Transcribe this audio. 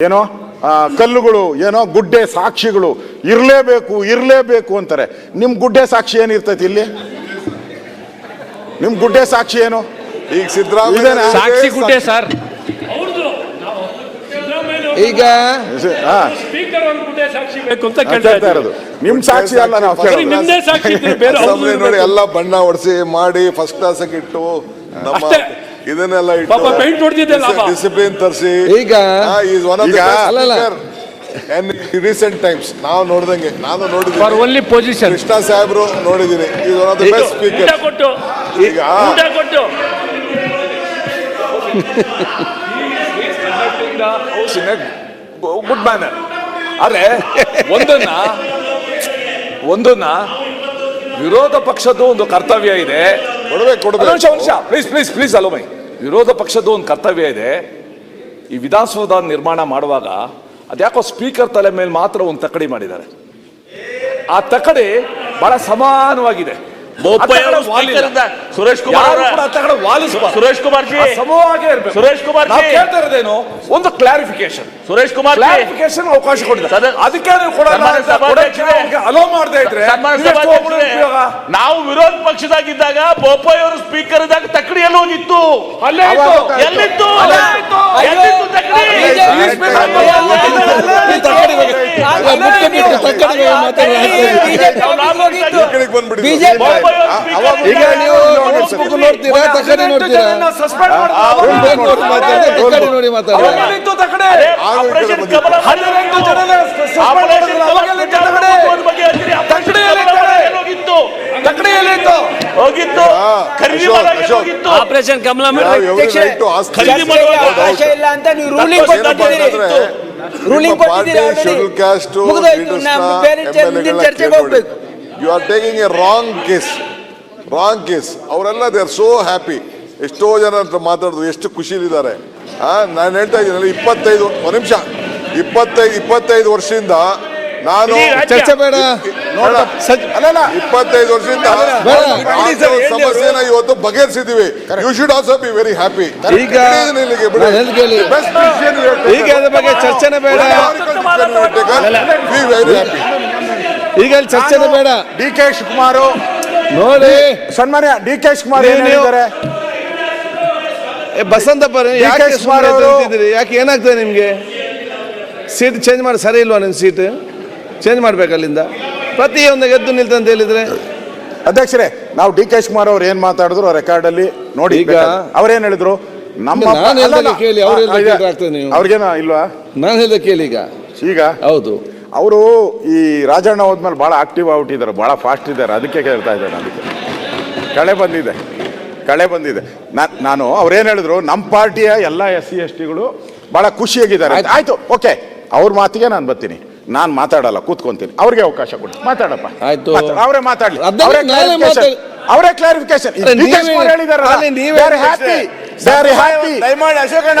ಏನೋ ಆ, ಕಲ್ಲುಗಳು ಏನೋ ಗುಡ್ಡೆ ಸಾಕ್ಷಿಗಳು ಇರಲೇಬೇಕು ಇರಲೇಬೇಕು ಅಂತಾರೆ. ನಿಮ್ ಗುಡ್ಡೆ ಸಾಕ್ಷಿ ಏನಿರ್ತೈತಿ ಇಲ್ಲಿ? ನಿಮ್ ಗುಡ್ಡೆ ಸಾಕ್ಷಿ ಏನು? ಈಗ ಸಿದ್ದರಾಮಯ್ಯ ಸರ್. ಈಗ ನಿಮ್ ಸಾಕ್ಷಿ ಅಲ್ಲ ನಾವು ನೋಡಿ. ಎಲ್ಲ ಬಣ್ಣ ಹೊಡಿಸಿ ಮಾಡಿ ಫಸ್ಟ್ ಕ್ಲಾಸ್ ಇಟ್ಟು ನಮ್ಮ. ಇದನ್ನೆಲ್ಲ ಪಾಪ paint ಹೊಡ್ದಿದ್ದೆ ಲಾಭ. ಡಿಸಿಪ್ಲಿನ್ ತರಿಸಿ. ಈಗ ಈಸ್ ಒನ್ ಆಫ್ ಈಗ- ಅಲ್ಲಲ್ಲ. ರೀಸೆಂಟ್ ಟೈಮ್ಸ್ ನಾವು ನೋಡ್ದಂಗೆ ನಾನು ಫಾರ್ ನೋಡಿದ್ದೀನಿ ಓನ್ಲಿ ಪೊಸಿಷನ್ ಕೃಷ್ಣ ಸಾಹೇಬ್ರು ನೋಡಿದ್ದೀನಿ. Is one of the best ಊಟ ಸ್ಪೀಕರ್ ಕೊಟ್ಟು. ಈಗ ಊಟ ಕೊಟ್ಟು. ಗುಡ್ ಮ್ಯಾನರ್ ಆದ್ರೆ ಒಂದನ್ನ ಒಂದನ್ನ ವಿರೋಧ ಪಕ್ಷದ ಒಂದು ಕರ್ತವ್ಯ ಇದೆ. ಕೊಡ್ಬೇಕು ಒಂದು ಕೊಡ್ಬೇಕು ನಿಮಿಷ ನಿಮಿಷ. Please please please allow my ವಿರೋಧ ಪಕ್ಷದ ಒಂದು ಕರ್ತವ್ಯ ಇದೆ. ಈ ವಿಧಾನಸೌಧ ನಿರ್ಮಾಣ ಮಾಡುವಾಗ ಅದ್ಯಾಕೋ ಸ್ಪೀಕರ್ ತಲೆ ಮೇಲೆ ಮಾತ್ರ ಒಂದು ತಕ್ಕಡಿ ಮಾಡಿದ್ದಾರೆ. ಆ ತಕ್ಕಡಿ ಬಹಳ ಸಮಾನವಾಗಿದೆ. ಸುರೇಶ್ ಕುಮಾರ್ ಸುರೇಶ್ ಕುಮಾರ್ ಸಮವಾಗೇ ಸುರೇಶ್ ಕುಮಾರ್. ಕೇಳ್ತಾ ಇರೋದೇನು? ಒಂದು ಕ್ಲಾರಿಫಿಕೇಶನ್ ಸುರೇಶ್ ಕುಮಾರ್ ಕ್ಲಾರಿಫಿಕೇಶನ್ ಅವಕಾಶ ಕೊಟ್ಟಿದ್ದಾರೆ. ಅದಕ್ಕೆ ನೀವು ಕೊಡಲ್ಲ ಅಲೋ ಮಾಡದೇ ಇದ್ರೆ ನೀವು ವಿರೋಧ ಪಕ್ಷದಾಗಿದ್ದಾಗ ಬೋಪಯ್ಯ ಅವರು ಸ್ಪೀಕರ್ ಇದ್ದಾಗ ತಕ್ಕಡಿ ಎಲ್ಲಿ ಹೋಗಿತ್ತು ಅಲ್ಲೇ ಇತ್ತು. ಅಲ್ಲೇ ಇತ್ತು. ಎಲ್ಲಿತ್ತು ತಕ್ಕಡಿ this. ಕಮಲ ಇಲ್ಲ ಅಂತ ನೀವು ರೂಲಿಂಗ್ ರೂಲಿಂಗ್ ಚರ್ಚೆಗೆ ಹೋಗ್ಬೇಕು. You are taking a wrong case wrong case ಅವರೆಲ್ಲ ದೇ ಆರ್ ಸೋ ಹ್ಯಾಪಿ ಎಷ್ಟೋ ಜನ ಅಂತ ಮಾತಾಡೋದು ಎಷ್ಟು ಖುಷಿಲಿದ್ದಾರೆ. ಆ ನಾನು ಹೇಳ್ತಾ ಇದ್ದೀನಲ್ಲ ಇಪ್ಪತ್ತೈದು ಒಂದು ನಿಮಿಷ. ಇಪ್ಪತ್ತೈದು ಇಪ್ಪತ್ತೈದು ವರ್ಷದಿಂದ ನಾನು ಚರ್ಚೆ ಬೇಡ. ಇಪ್ಪತ್ತೈದು ವರ್ಷದಿಂದ ಇವತ್ತು ಬಗೆಹರಿಸಿದೀವಿ you should also be very happy ಈಗ ಅದ್ರ ಬಗ್ಗೆ ಚರ್ಚೆನೇ ಬೇಡ. ಈಗ ಅಲ್ಲಿ ಚರ್ಚೆನೇ ಬೇಡ. D K Shivakumar. ನೋಡಿ. ಸನ್ಮಾನ್ಯ ಡಿ ಕೆ ಶಿವಕುಮಾರ್ ಏನ್ ನೀವು- ಹೇಳಿದ್ದಾರೆ? ಬಸಂತಪ್ಪ ಯಾಕೆ ಶಿವಕುಮಾರ್? ಯಾಕೆ ಏನಾಗ್ತದೆ ನಿಮ್ಗೆ? ಸೀಟ್ ಚೇಂಜ್ ಮಾಡಿ ಸರಿ ಇಲ್ವಾ ನಿಮ್ಮ ಸೀಟ್? ಚೇಂಜ್ ಮಾಡ್ಬೇಕು ಅಲ್ಲಿಂದ. ಪ್ರತಿಯೊಂದು ಎದ್ದು ನಿಲ್ತಂತ ಹೇಳಿದ್ರೆ? ಅಧ್ಯಕ್ಷರೇ ನಾವು ಡಿ ಕೆ ಶಿವಕುಮಾರ್ ಅವ್ರು ಏನ್ ಮಾತಾಡಿದ್ರು ರೆಕಾರ್ಡ್ ಅಲ್ಲಿ ನೋಡಿ ಈಗ- ಅವ್ರೇನ್ ಹೇಳಿದ್ರು? ನಮ್ಮ ಈಗ ನಾನ್ ಹೇಳ್ದಾಗ ಅಲ್ಲಲ್ಲ, ಕೇಳಿ, ಅವ್ರು ಹೇಳ್ದಾಗ ಆ, ಇದೆ. ಕೇಳ್ದ್ರೆ ಆಗ್ತದೆ ನೀವು. ಅವ್ರಿಗೇನ ಇಲ್ವಾ? ನಾನು ಹೇಳಿದ ಕೇಳಿ ಈಗ. ಈಗ? ಹೌದು. ಅವರು ಈ ರಾಜಣ್ಣ ಹೋದ್ಮೇಲೆ ಬಹಳ ಆಕ್ಟಿವ್ ಆಗ್ಬಿಟ್ಟಿದ್ದಾರೆ ಬಹಳ ಫಾಸ್ಟ್ ಇದ್ದಾರೆ ಅದಕ್ಕೆ ಕೇಳ್ತಾ ಇದ್ದಾರೆ ಅದಕ್ಕೆ. ಕಳೆ ಬಂದಿದೆ ಕಳೆ ಬಂದಿದೆ. ನಾನು ಅವ್ರೇನ್ ಹೇಳಿದ್ರು ನಮ್ಮ ಪಾರ್ಟಿಯ ಎಲ್ಲ ಎಸ್ ಸಿ ಎಸ್ ಟಿಗಳು ಬಹಳ ಖುಷಿಯಾಗಿದ್ದಾರೆ. ಆಯ್ತು. ಓಕೆ. ಅವ್ರ ಮಾತಿಗೆ ನಾನು ಬರ್ತೀನಿ. ನಾನು ಮಾತಾಡಲ್ಲ ಕೂತ್ಕೊಂತೀನಿ. ಅವ್ರಿಗೆ ಅವಕಾಶ ಕೊಡಿ. ಮಾತಾಡಪ್ಪ. ಆಯ್ತು. ಅವರೇ ಮಾತಾಡ್ಲಿ. ಅವರೇ ಕ್ಲಾರಿಫಿಕೇಶನ್ ಹ್ಯಾಪಿ ದಯಮಾಡಿ ಅಶೋಕಣ್ಣ